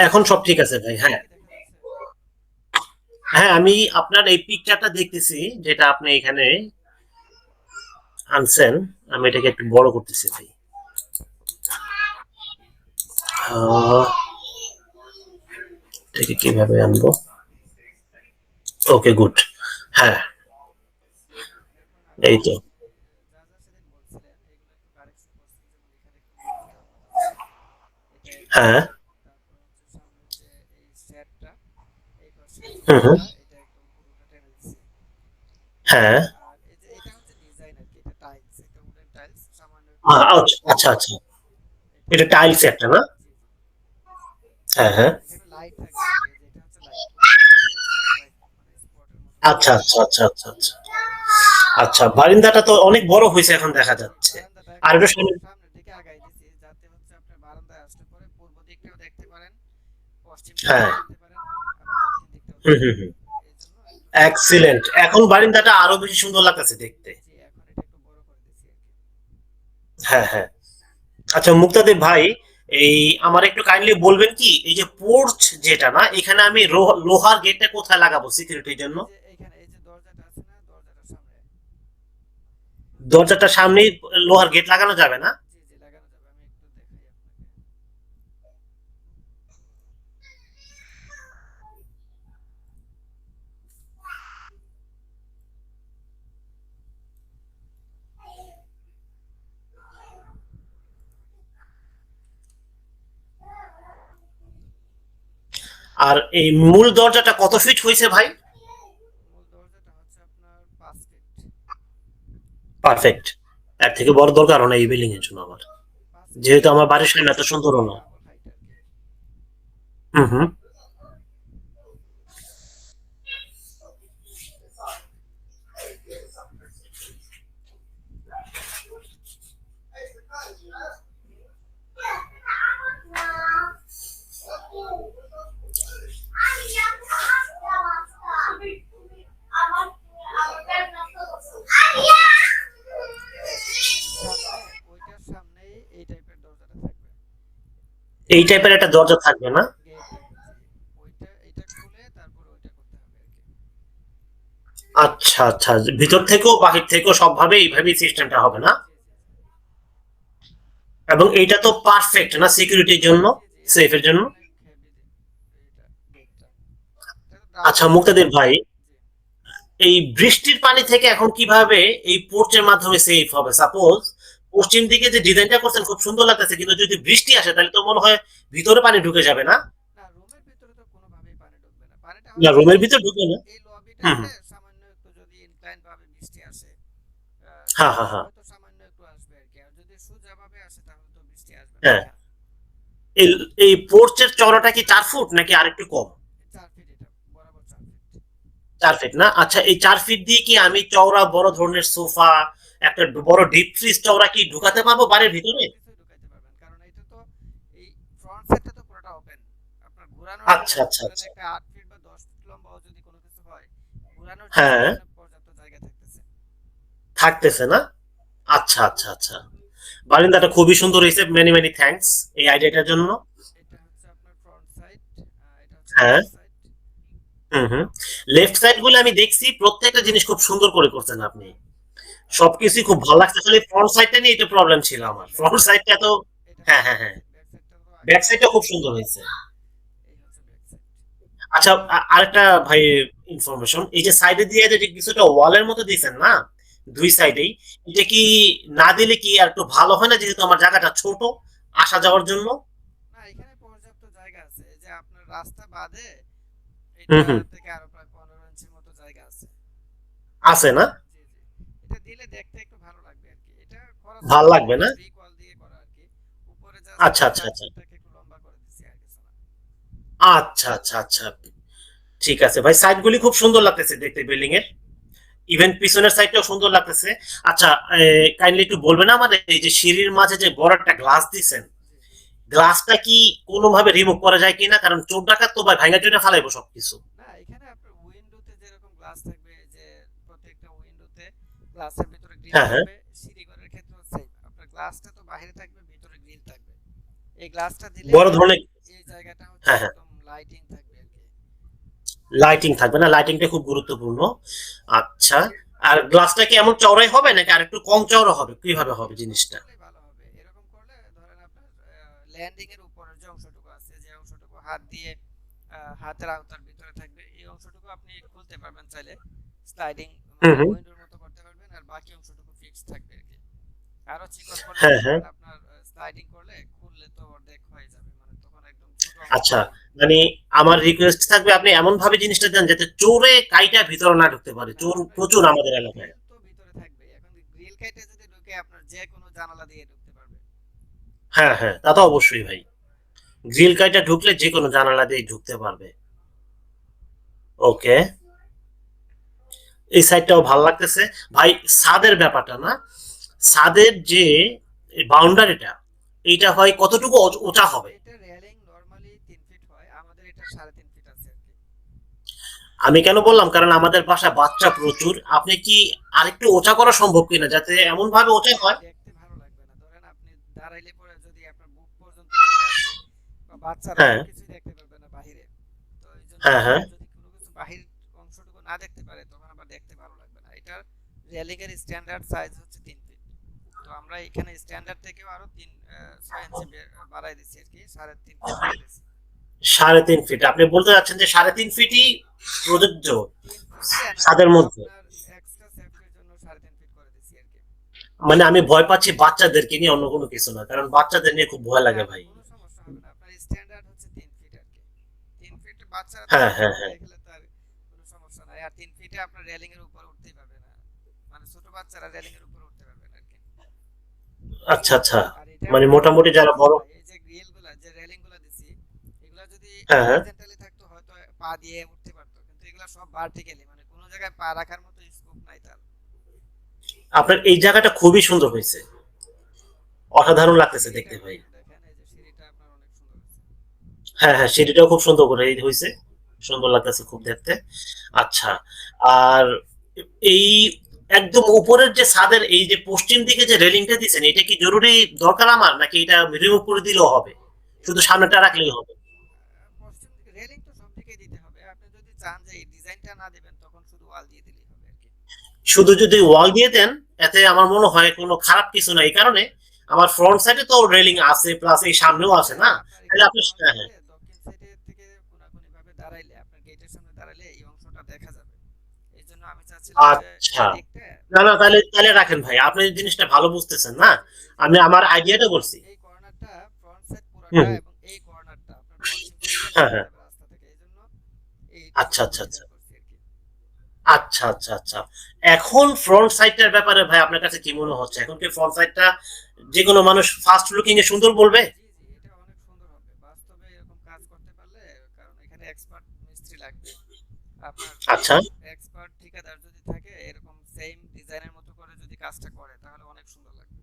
এখন সব ঠিক আছে ভাই হ্যাঁ। হ্যাঁ আমি আপনার এই পিকচারটা দেখতেছি, যেটা আপনি এখানে আনছেন। আমি এটাকে একটু বড় করতেছি ভাই। এটাকে কীভাবে আনব? ওকে গুড হ্যাঁ। এই তো। হ্যাঁ হুম হুম হ্যাঁ। আচ্ছা আচ্ছা আচ্ছা। এটা টাইলস একটা না? হ্যাঁ হ্যাঁ। আচ্ছা আচ্ছা আচ্ছা আচ্ছা আচ্ছা। আচ্ছা বারিন্দাটা তো অনেক বড় হয়েছে এখন দেখা যাচ্ছে। আর এটা সামনে দিকে আগাই দিছি যাতে হচ্ছে আপনি বারান্দায় আসলে পরে। পূর্ব দিকটাও দেখতে পারেন পশ্চিম হ্যাঁ। এক্সিলেন্ট এখন বারিন্দাটা আরও বেশি সুন্দর লাগতেছে দেখতে। হ্যাঁ হ্যাঁ। আচ্ছা মুক্তাদেব ভাই এই আমার একটু কাইন্ডলি বলবেন কি এই যে পোর্চ যেটা না এখানে আমি লোহার গেটটা কোথায় লাগাবো সিকিউরিটির জন্য? দরজাটা সামনে। লোহার গেট লাগানো যাবে না জি জি লাগানো যাবে আমি একটু দেখাই আপনাকে আর এই মূল দরজাটা কত ফিট হয়েছে ভাই? পারফেক্ট এর থেকে বড় দরকার না এই বিল্ডিং এর জন্য আমার। যেহেতু আমার বাড়ির সামনে এত সুন্দর না হুম হুম সামনে ওইটার সামনেই এই টাইপের দরজাটা থাকবে এই টাইপের একটা দরজা থাকবে না? আচ্ছা আচ্ছা। ভিতর থেকেও বাহির থেকেও সবভাবে এইভাবেই সিস্টেমটা হবে না? এবং এইটা তো পারফেক্ট না সিকিউরিটির জন্য? সেফের জন্য? আচ্ছা মুক্তাদের ভাই, এই বৃষ্টির পানি থেকে এখন কীভাবে এই পোর্টের মাধ্যমে সেফ হবে? সাপোজ পশ্চিম দিকে যে ডিজাইনটা করছেন খুব সুন্দর লাগতেছে কিন্তু যদি বৃষ্টি আসে তাহলে তো মনে হয় ভিতরে পানি ঢুকে যাবে না? না রুমের ভিতরে ঢুকে না। হুম হ্যাঁ, হ্যাঁ, হ্যাঁ। হ্যাঁ। এই এই পোর্চের চওড়াটা কি চার ফুট নাকি আরেকটু কম? চার ফিট না? আচ্ছা এই চার ফিট দিয়ে কি আমি চওড়া বড় ধরনের সোফা একটা বড় ডিপ ফ্রিজ চওড়া কি ঢুকাতে পারব বাড়ির ভিতরে? কারণ এটা তো এই ফ্রন্ট সাইডটা তো পুরোটা ওপেন আপনার ঘোরানোর আচ্ছা, আচ্ছা, আচ্ছা। একটা ফিট বা দশ ফিট লম্বাও যদি কোনো কিছু হয় ঘোরানোর হ্যাঁ। পর্যাপ্ত জায়গা থাকতেছে। থাকতেছে না? আচ্ছা আচ্ছা আচ্ছা। বারিন্দাটা খুবই সুন্দর হয়েছে মেনি মেনি থ্যাঙ্কস এই আইডিয়াটার জন্য। এটা হচ্ছে আপনার ফ্রন্ট সাইড এটা হচ্ছে হ্যাঁ। হুম হুম। লেফট সাইডগুলো আমি দেখছি প্রত্যেকটা জিনিস খুব সুন্দর করে করছেন আপনি। সবকিছু খুব ভালো লাগছে। খালি ফ্রন্ট সাইডটা নিয়ে একটু প্রবলেম ছিল আমার। ফ্রন্ট সাইডটা তো হ্যাঁ, হ্যাঁ, হ্যাঁ। ব্যাক সাইডটা খুব সুন্দর হয়েছে। আচ্ছা আরেকটা ভাই ইনফরমেশন এই যে সাইডে দিয়ে যে কিছুটা ওয়ালের মতো দিয়েছেন না? দুই সাইডেই এটা কি না দিলে কি আর একটু ভালো হয় না যেহেতু আমার জায়গাটা ছোট আসা যাওয়ার জন্য? না এখানে পর্যাপ্ত জায়গা আছে। এই যে আপনার রাস্তা বাদে এটা থেকে আরও প্রায় পনেরো ইঞ্চির মতো জায়গা আছে। আছে না? দিলে দেখতে একটু ভালো লাগবে আর কি এটা করা ভালো লাগবে না? কল দিয়ে করা আর কি উপরে আচ্ছা, আচ্ছা, আচ্ছা। একটু লম্বা করে দিছি আর কিছু না আচ্ছা আচ্ছা আচ্ছা। ঠিক আছে। ভাই সাইডগুলি খুব সুন্দর লাগতেছে দেখতে বিল্ডিং এর ইভেন পিছনের সাইডটাও সুন্দর লাগতেছে। আচ্ছা কাইন্ডলি একটু বলবেন আমাদের এই যে সিঁড়ির মাঝে যে বড় একটা গ্লাস দিছেন গ্লাসটা কি কোনোভাবে রিমুভ করা যায় কিনা? কারণ চোর ডাকাত তো ভাই ভাঙা চুরে ফালাইবো সবকিছু। না এখানে আপনার উইন্ডোতে যেরকম গ্লাস থাকবে যে প্রত্যেকটা উইন্ডোতে গ্লাসের ভিতরে গ্রিল। থাকবে সিঁড়ি ঘরের ক্ষেত্রেও সেম আপনার গ্লাসটা তো বাইরে থাকবে ভিতরে গ্রিল থাকবে। এই গ্লাসটা দিলে বড় ধরনের এই জায়গাটা হচ্ছে হ্যাঁ, হ্যাঁ। একদম লাইটিং থাকবে আর কি। লাইটিং থাকবে না লাইটিংটা খুব গুরুত্বপূর্ণ। আচ্ছা আর গ্লাসটা কি এমন চওড়াই হবে নাকি আর একটু কম চওড়া হবে? কীভাবে হবে জিনিসটা? ভালো হবে। এরকম করলে ধরেন আপনার ল্যান্ডিং এর উপরের যে অংশটুকু আছে যে অংশটুকু হাত দিয়ে হাতের আওতার ভিতরে থাকবে এই অংশটুকু আপনি খুলতে পারবেন চাইলে। স্লাইডিং। উইন্ডোর মতো বাকি অংশটুকু ফিক্স থাকবে আর কি। আরও চিকন করলে হ্যাঁ, হ্যাঁ। আপনার স্লাইডিং করলে খুললে তো অর্ধেক হয়ে যাবে মানে তখন একদম আচ্ছা মানে আমার রিকোয়েস্ট থাকবে আপনি এমন ভাবে জিনিসটা দেন যাতে চোরে কাইটা ভিতরে না ঢুকতে পারে। চোর প্রচুর আমাদের এলাকায়। তো ভিতরে থাকবে এখন গ্রিল কাইটে যদি ঢুকে আপনার যে কোনো জানালা দিয়ে ঢুকতে পারবে। হ্যাঁ হ্যাঁ তা তো অবশ্যই ভাই। গ্রিল কাইটা ঢুকলে যে কোনো জানালা দিয়ে ঢুকতে পারবে। ওকে এই সাইডটাও ভালো লাগতেছে। ভাই ছাদের ব্যাপারটা না ছাদের যে বাউন্ডারিটা এইটা হয় কতটুকু ও- উঁচা হবে? এটা রেলিং নরমালি 3 ফিট হয় আমাদের এটা 3.5 ফিট আছে আর কি। আমি কেন বললাম? কারণ আমাদের বাসায় বাচ্চা প্রচুর। আপনি কি আরেকটু ওচা করা সম্ভব কিনা? যাতে এমন ভাবে ওচা হয়। দেখতে ভালো লাগবে এটার রেলিং এর স্ট্যান্ডার্ড সাইজ হচ্ছে 3 ফিট তো আমরা এখানে স্ট্যান্ডার্ড থেকেও আরও 3 6 ইঞ্চি বাড়াই দিছি আর কি 3.5 ফিট সাড়ে তিন ফিট আপনি বলতে চাচ্ছেন যে সাড়ে তিন ফিটই প্রযোজ্য? ছাদের মধ্যে। এক্সট্রা সেফটির জন্য 3.5 ফিট করে দিছি আর কি। মানে আমি ভয় পাচ্ছি বাচ্চাদেরকে নিয়ে অন্য কোনো কিছু না কারণ বাচ্চাদের নিয়ে খুব ভয় লাগে ভাই। কোনো সমস্যা হবে না আপনার স্ট্যান্ডার্ড হচ্ছে 3 ফিট আর কি। 3 ফিট বাচ্চারা হ্যাঁ, হ্যাঁ, হ্যাঁ। কোনো সমস্যা নাই। আর 3 ফিটে আপনার রেলিং এর উপর উঠতেই পারবে না মানে ছোট বাচ্চারা রেলিং এর উপর উঠতে পারবে আর কি। আচ্ছা আচ্ছা। মানে মোটামুটি যারা বড় এই যে গ্রিলগুলা যে রেলিংগুলা দিছি এগুলা যদি হ্যাঁ, হ্যাঁ। হরিজন্টালি থাকতো হয়তো পা দিয়ে উঠতে পারতো। কিন্তু এগুলা সব ভার্টিক্যালি মানে কোনো জায়গায় পা রাখার মতো স্কোপ নাই তার। আপনার এই জায়গাটা খুবই সুন্দর হয়েছে। অসাধারণ লাগতেছে দেখতে ভাই। হ্যাঁ হ্যাঁ সিঁড়িটাও খুব সুন্দর করে হয়েছে। সুন্দর লাগতেছে খুব দেখতে। আচ্ছা আর এই একদম উপরের যে ছাদের এই যে পশ্চিম দিকে যে রেলিংটা দিছেন এটা কি জরুরি দরকার আমার? নাকি এটা রিমুভ করে দিলেও হবে? শুধু সামনেটা রাখলেই হবে। পশ্চিম দিকে রেলিং তো সব দিকেই দিতে হবে। আপনি যদি চান যে এই ডিজাইনটা না দিবেন তখন শুধু ওয়াল দিয়ে দিলেই হবে আর কি। শুধু যদি ওয়াল দিয়ে দেন এতে আমার মনে হয় কোনো খারাপ কিছু না এই কারণে আমার ফ্রন্ট সাইডে তো রেলিং আছে প্লাস এই সামনেও আছে না? তাহলে আপনি হ্যাঁ, হ্যাঁ। দক্ষিণ সাইডে থেকে কোনাকুনি ভাবে দাঁড়াইলে আপনার গেটের সামনে দাঁড়াইলে এই অংশটা দেখা যাবে এই জন্য আমি চাচ্ছিলাম আচ্ছা। না না তাহলে তাহলে রাখেন ভাই। আপনি জিনিসটা ভালো বুঝতেছেন না? আমি আমার আইডিয়াটা বলছি। এই কর্নারটা ফ্রন্ট সাইড পুরোটা হুম, হুম। এবং এই কর্নারটা আপনার পশ্চিম সাইডে হ্যাঁ, হ্যাঁ। আচ্ছা, আচ্ছা, আচ্ছা। আচ্ছা আচ্ছা আচ্ছা। এখন ফ্রন্ট সাইডটার ব্যাপারে ভাই আপনার কাছে কি মনে হচ্ছে? এখন কি ফ্রন্ট সাইডটা যে কোনো মানুষ ফার্স্ট লুকিং এ সুন্দর বলবে? জি জি এটা অনেক সুন্দর হবে। বাস্তবে কাজ করতে পারলে কারণ এখানে এক্সপার্ট মিস্ত্রি লাগবে। আপনার আচ্ছা। ঠিকাদার যদি থাকে, এরকম সেম ডিজাইনের মতো করে যদি কাজটা করে, তাহলে অনেক সুন্দর লাগবে।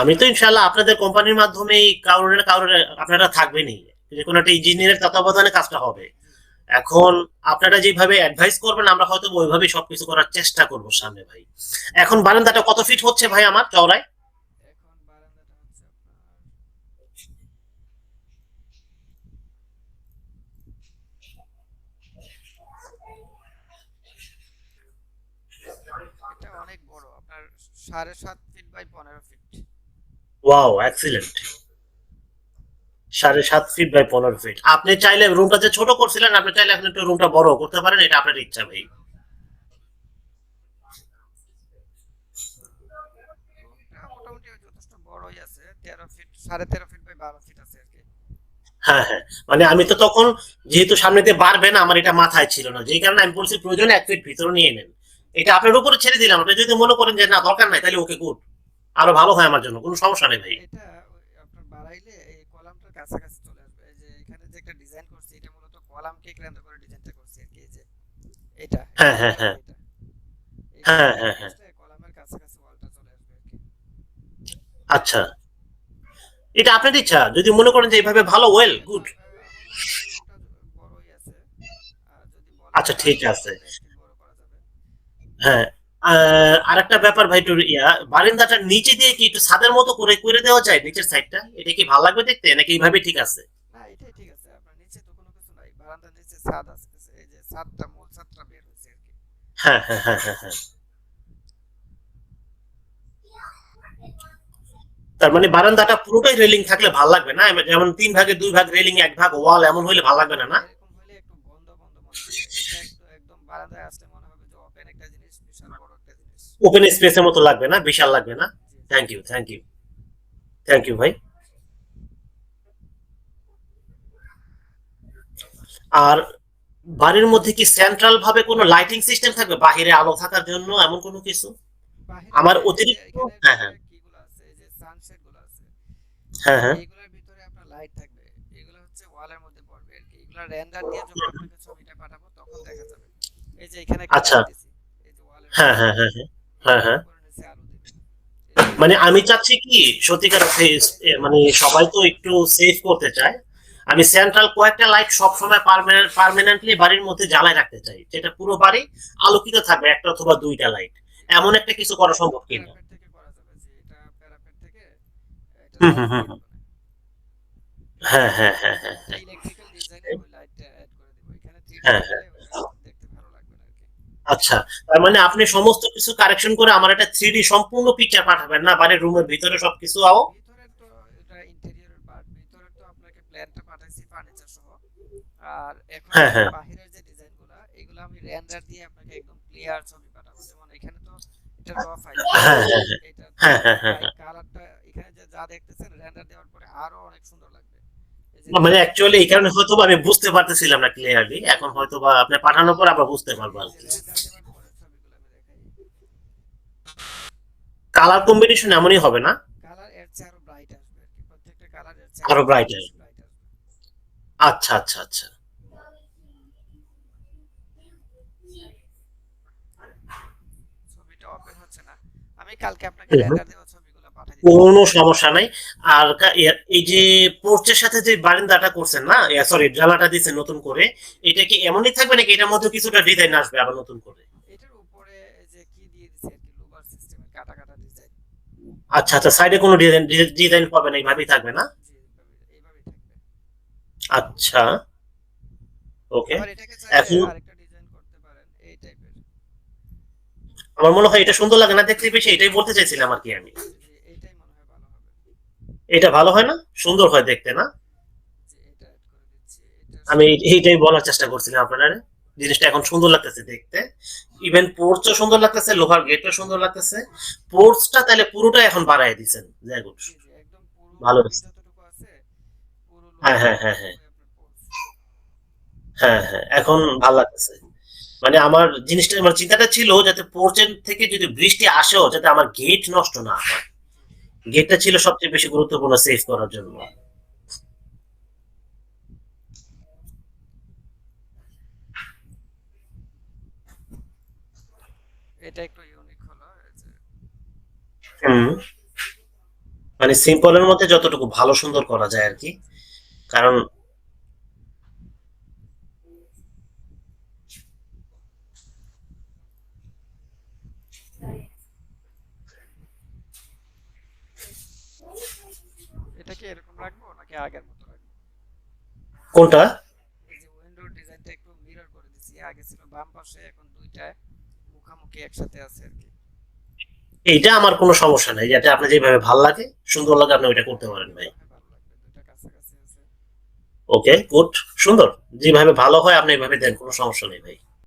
আমি তো ইনশাআল্লাহ আপনাদের কোম্পানির মাধ্যমেই কারোর না কারোর আপনারা থাকবেনই। যে কোনো একটা ইঞ্জিনিয়ারের তত্ত্বাবধানে কাজটা হবে। এখন আপনারা যেভাবে অ্যাডভাইস করবেন, আমরা হয়তো ওইভাবে সবকিছু করার চেষ্টা করব সামনে ভাই। এখন বারান্দাটা কত ফিট হচ্ছে ভাই আমার? চওড়ায় এখন বারান্দাটা হচ্ছে আপনার এটা অনেক বড় আপনার সাড়ে সাত ফিট বাই পনেরো ফিট। ওয়াও এক্সিলেন্ট সাড়ে সাত ফিট বাই পনেরো ফিট। আপনি চাইলে রুমটা যে ছোট করছিলেন আপনি চাইলে এখন একটু রুমটা বড় করতে পারেন এটা আপনার ইচ্ছা ভাই। মোটামুটি যথেষ্ট বড়ই আছে তেরো ফিট সাড়ে তেরো ফিট বাই বারো ফিট আছে আর কি। হ্যাঁ হ্যাঁ। মানে আমি তো তখন যেহেতু সামনে দিয়ে বাড়বে না আমার এটা মাথায় ছিল না। যেই কারণে আমি বলছি প্রয়োজনে এক ফিট ভিতরে নিয়ে নেন। এটা আপনার উপরে ছেড়ে দিলাম আপনি যদি মনে করেন যে না দরকার নাই তাহলে ওকে গুড আরও ভালো হয় আমার জন্য কোনো সমস্যা নেই ভাই এটা আপনার বাড়াইলে এই কলামটার কাছাকাছি চলে আসবে এই যে এখানে যে একটা ডিজাইন করছি এটা মূলত কলামকে কেন্দ্র করে ডিজাইনটা করছি আর কি এই যে এটা হ্যাঁ, হ্যাঁ, হ্যাঁ। হ্যাঁ, হ্যাঁ, হ্যাঁ। কলামের কাছাকাছি ওয়ালটা চলে আসবে আচ্ছা এটা আপনার ইচ্ছা যদি মনে করেন যে এইভাবে ভালো ওয়েল গুড মনে হয় আচ্ছা, ঠিক আছে। একটু বড় করা যাবে হ্যাঁ। আর একটা ব্যাপার ভাই একটু ইয়া বারান্দাটা নিচে দিয়ে কি একটু ছাদের মতো করে করে দেওয়া যায় নিচের সাইডটা এটা কি ভালো লাগবে দেখতে নাকি এইভাবে ঠিক আছে? না এটাই ছাদ আছে এই যে ছাদটা মূল ছাদটা বের হয়েছে আর কি। হ্যাঁ হ্যাঁ হ্যাঁ হ্যাঁ হ্যাঁ। তার মানে বারান্দাটা পুরোটাই রেলিং থাকলে ভালো লাগবে না? যেমন তিন ভাগে দুই ভাগ রেলিং এক ভাগ ওয়াল এমন হইলে ভালো লাগবে না না? একদম বারান্দায় আসলে মনে হবে যে ওপেন একটা জিনিস বিশাল বড় একটা জিনিস ওপেন স্পেসের মতো লাগবে না বিশাল লাগবে না। Thank you thank you thank you ভাই। আর বাড়ির মধ্যে কি সেন্ট্রাল ভাবে কোনো লাইটিং সিস্টেম থাকবে? বাহিরে আলো থাকার জন্য এমন কোনো কিছু? আমার অতিরিক্ত- হ্যাঁ, হ্যাঁ। কিগুলো আছে এই যে সানসেটগুলো আছে হ্যাঁ হ্যাঁ। ভিতরে আপনার লাইট থাকবে। এগুলো হচ্ছে ওয়ালের মধ্যে পড়বে আর কি। এগুলো রেন্ডার দিয়ে যখন আপনাকে ছবিটা পাঠাবো তখন দেখা যাবে। এই যে এখানে আচ্ছা। হ্যাঁ হ্যাঁ হ্যাঁ হ্যাঁ। হ্যাঁ হ্যাঁ। মানে আমি চাচ্ছি কি সত্যিকার অর্থে মানে সবাই তো একটু সেভ করতে চায়। আমি সেন্ট্রাল কয়েকটা লাইট সব সময় পার্মানেন্টলি বাড়ির মধ্যে জ্বালায় রাখতে চাই। যেটা পুরো বাড়ি আলোকিত থাকবে একটা অথবা দুইটা লাইট এমন একটা কিছু করা সম্ভব কিনা? প্যারাপেট থেকে করা যাবে যে এটা প্যারাপেট থেকে এটা হুম, হুম, হুম, হুম। হ্যাঁ হ্যাঁ হ্যাঁ হ্যাঁ হ্যাঁ। ইলেকট্রিক্যাল আচ্ছা তার মানে আপনি সমস্ত কিছু কারেকশন করে আমার একটা থ্রি সম্পূর্ণ পিকচার পাঠাবেন না? বাড়ির রুমের ভিতরে সবকিছু আও? ভিতরে তো এটা ইন্টেরিয়রের পার্ট ভিতরে তো আপনাকে প্ল্যানটা পাঠাইছি ফার্নিচার সহ। আর এখন হ্যাঁ, হ্যাঁ। বাহিরের যে ডিজাইনগুলো এগুলো আমি রেন্ডার দিয়ে আপনাকে একদম ক্লিয়ার ছবি পাঠাবো যেমন এখানে তো এটা র ফাইল হ্যাঁ, হ্যাঁ, এটা হ্যাঁ, হ্যাঁ, হ্যাঁ, হ্যাঁ। কালারটা এখানে যে দেখতেছেন রেন্ডার দেওয়ার পরে আরও অনেক সুন্দর লাগবে। মানে অ্যাকচুয়ালি এই কারণে হয়তো আমি বুঝতে পারতেছিলাম না ক্লিয়ারলি এখন হয়তো বা আপনি পাঠানোর পর আবার বুঝতে পারব আর কি। কালার কম্বিনেশন এমনই হবে না। কালারের চেয়ে আরও ব্রাইট আসবে প্রত্যেকটা কালারের চেয়ে আরও bright আসবে। আচ্ছা আচ্ছা আচ্ছা। ছবিটা ওপেন হচ্ছে না। আমি কালকে আপনাকে কোনো সমস্যা নাই। আর এই যে পোর্চের সাথে যে বারান্দাটা করছেন না সরি জানালাটা দিচ্ছেন নতুন করে এটা কি এমনই থাকবে নাকি এটার মধ্যে কিছুটা ডিজাইন আসবে আবার নতুন করে? এটার উপরে যে কি দিয়ে লুবার সিস্টেমে কাটা কাটা ডিজাইন আচ্ছা আচ্ছা সাইডে কোনো ডিজাইন ডিজাইন পাবে না এইভাবেই থাকবে না? আচ্ছা ওকে এখন- আমার মনে হয় এটা সুন্দর লাগে না দেখতে বেশি এটাই বলতে চাইছিলাম আর কি আমি এইটাই মনে হয় ভালো হবে এটা ভালো হয় না? সুন্দর হয় দেখতে না? আমি এইটাই বলার চেষ্টা করছিলাম আপনারা জিনিসটা এখন সুন্দর লাগতেছে দেখতে। ইভেন পোর্টসও সুন্দর লাগতেছে লোহার গেটও সুন্দর লাগতেছে। পোর্টসটা তাহলে পুরোটা এখন বাড়ায় দিছেন যাই ভালো হ্যাঁ, হ্যাঁ, হ্যাঁ, হ্যাঁ। হ্যাঁ হ্যাঁ এখন ভালো লাগতেছে। মানে আমার জিনিসটা আমার চিন্তাটা ছিল যাতে পোর্চের থেকে যদি বৃষ্টি আসেও যাতে আমার গেট নষ্ট না হয়। গেটটা ছিল সবচেয়ে বেশি গুরুত্বপূর্ণ সেভ করার জন্য। এটা একটু ইউনিক হলো হুম। মানে সিম্পলের মধ্যে যতটুকু ভালো সুন্দর করা যায় আর কি। কারণ এটা কি এরকম রাখব নাকি আগের মতো রাখব? কোনটা? এই যে উইন্ডোর ডিজাইনটা একটু মিরর করে দিছি আগে ছিল বাম পাশে এখন দুইটা মুখামুখি একসাথে আছে আর কি। এইটা আমার কোনো সমস্যা নাই যাতে আপনার যেভাবে ভালো লাগে সুন্দর লাগে আপনি ওইটা করতে পারেন ভাই। আছে। ওকে গুড সুন্দর। যেভাবে ভালো হয় আপনি এভাবে দেন কোনো সমস্যা নেই ভাই।